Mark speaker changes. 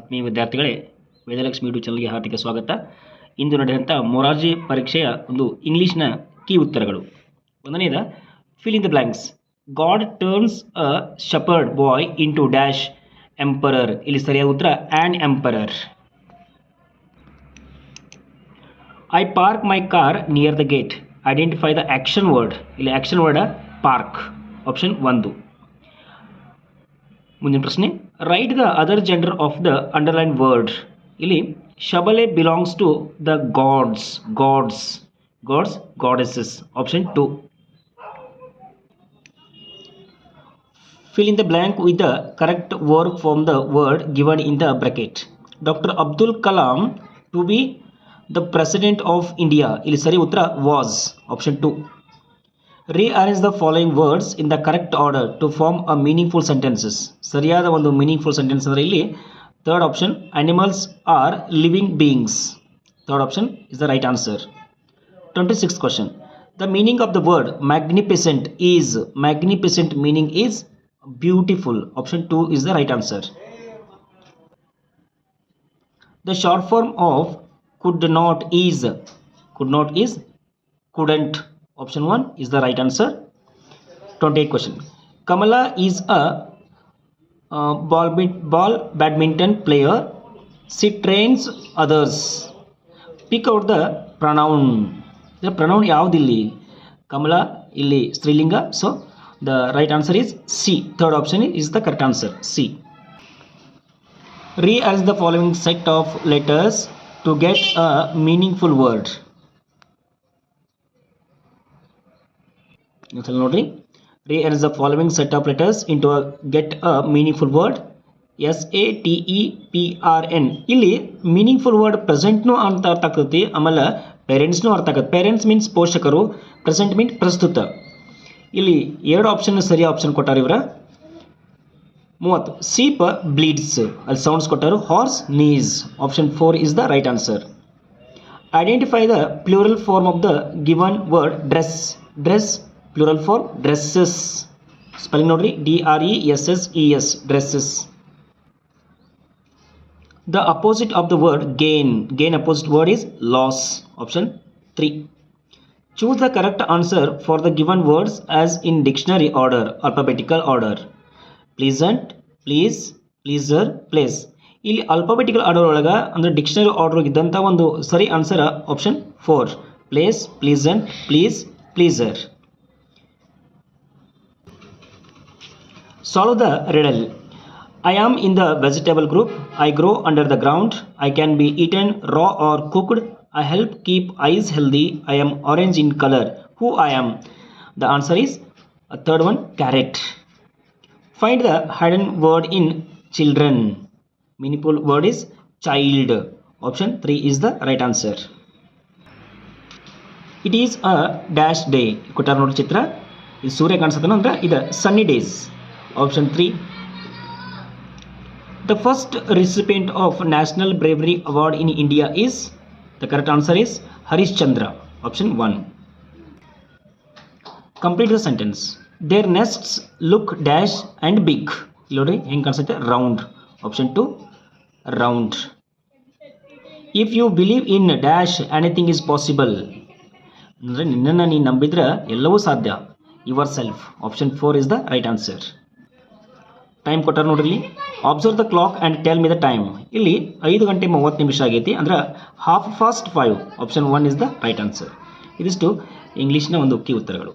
Speaker 1: ಆತ್ಮೀಯ ವಿದ್ಯಾರ್ಥಿಗಳೇ, ವೇದಲಕ್ಷ್ಮಿ ಯೂಟ್ಯೂಬ್ ಚಾನಲ್ಗೆ ಹಾರ್ದಿಕ ಸ್ವಾಗತ. ಇಂದು ನಡೆದಂಥ ಮೊರಾರ್ಜಿ ಪರೀಕ್ಷೆಯ ಒಂದು ಇಂಗ್ಲೀಷ್ನ ಕೀ ಉತ್ತರಗಳು. ಒಂದನೇದ fill in the blanks God turns a shepherd boy into dash dash emperor ಇಲ್ಲಿ ಸರಿಯಾದ ಉತ್ತರ and emperor I park my car near the gate identify the action word ಇಲ್ಲಿ ಆ್ಯಕ್ಷನ್ ವರ್ಡ ಪಾರ್ಕ್ ಆಪ್ಷನ್ ಒಂದು. ಮುಂದಿನ ಪ್ರಶ್ನೆ. Write the other gender of the underline word ಇಲ್ಲಿ ಶಬಲೆ belongs to the gods gods gods goddess option two fill in the blank with the correct work from the word given in the bracket doctor Abdul Kalam to be the president of India ಇಲ್ಲಿ ಸರಿ ಉತ್ತರ was option two rearrange the following words in the correct order to form a meaningful sentences ಸರಿಯಾದ ಒಂದು meaningful sentence ಅಂದರೆ ಇಲ್ಲಿ third option animals are living beings third option is the right answer 26th question the meaning of the word magnificent is magnificent meaning is beautiful option 2 is the right answer the short form of could not is could not is couldn't Option 1 is the right answer. 28 question. Kamala is a uh, ball, ball badminton player. She trains others. Pick out the pronoun. The pronoun yavdilli. Kamala illi strilinga. So the right answer is C. Third option is the correct answer. C. Rearrange the following set of letters to get a meaningful word. ಇನ್ನೊಂದ್ಸಲ ನೋಡ್ರಿ. ರೀ as the following set of letters into get a meaningful word S A T E P R N ಇಲ್ಲಿ meaningful word ಪ್ರೆಸೆಂಟ್ನೂ ಅಂತ ಅರ್ಥ ಆಗ್ತೈತಿ, ಆಮೇಲೆ ಪೇರೆಂಟ್ಸ್ನೂ ಅರ್ಥ ಆಗತ್ತೆ. ಪೇರೆಂಟ್ಸ್ ಮೀನ್ಸ್ ಪೋಷಕರು ಪ್ರೆಸೆಂಟ್ ಮೀನ್ಸ್ ಪ್ರಸ್ತುತ. ಇಲ್ಲಿ ಎರಡು ಆಪ್ಷನ್ ಸರಿ ಆಪ್ಷನ್ ಕೊಟ್ಟಾರ ಇವರ. ಮೂವತ್ತು ಸೀಪ್ ಬ್ಲೀಡ್ಸ್ ಅಲ್ಲಿ ಸೌಂಡ್ಸ್ ಕೊಟ್ಟರು horse neighs option four is the right answer identify the plural form of the given word dress dress plural for dresses spelling ನೋಡ್ರಿ D R E S S E S dresses the opposite of the word gain gain opposite word is loss option three choose the correct answer for the given words as in dictionary order alphabetical order pleasant please pleasure place ಇಲ್ಲಿ alphabetical order ಒಳಗೆ ಅಂದರೆ dictionary order ಇದ್ದಂಥ ಒಂದು ಸರಿ answer option four place pleasant please pleasure Solve the riddle. I am in the vegetable group. I grow under the ground. I can be eaten raw or cooked. I help keep eyes healthy. I am orange in color. Who I am? The answer is a third one carrot. Find the hidden word in children. Meaningful word is child. Option 3 is the right answer. It is a dash day ಕೊಟ್ಟಾರ ನೋಡಿ ಚಿತ್ರ ಇದು ಸೂರ್ಯ ಕಾಣಿಸ್ತದೆ ಅಂದ್ರೆ ಇದು ಸನ್ನಿ days option 3. The first recipient of national Bravery Award in India is the correct answer is Harish Chandra option 1. Complete the sentence there nests look dash and big ಇಲ್ಲಿ ನೋಡ್ರಿ ಹೆಂಗೆ ಕಾಣಿಸುತ್ತೆ? Round option two round if you believe in dash anything is possible ಅಂದರೆ ನಿನ್ನನ್ನು ನೀನು ನಂಬಿದ್ರೆ ಎಲ್ಲವೂ ಸಾಧ್ಯ. Yourself option four is the right time ಕೊಟ್ಟಾರ ನೋಡ್ರಿ observe the clock and tell me the time ಇಲ್ಲಿ ಐದು ಗಂಟೆ ಮೂವತ್ತು ನಿಮಿಷ ಆಗೈತಿ. ಅಂದ್ರೆ half fast five option one is the right answer ಇದಿಷ್ಟು ಇಂಗ್ಲೀಷ್ನ ಒಂದು ಉಕ್ಕಿ ಉತ್ತರಗಳು.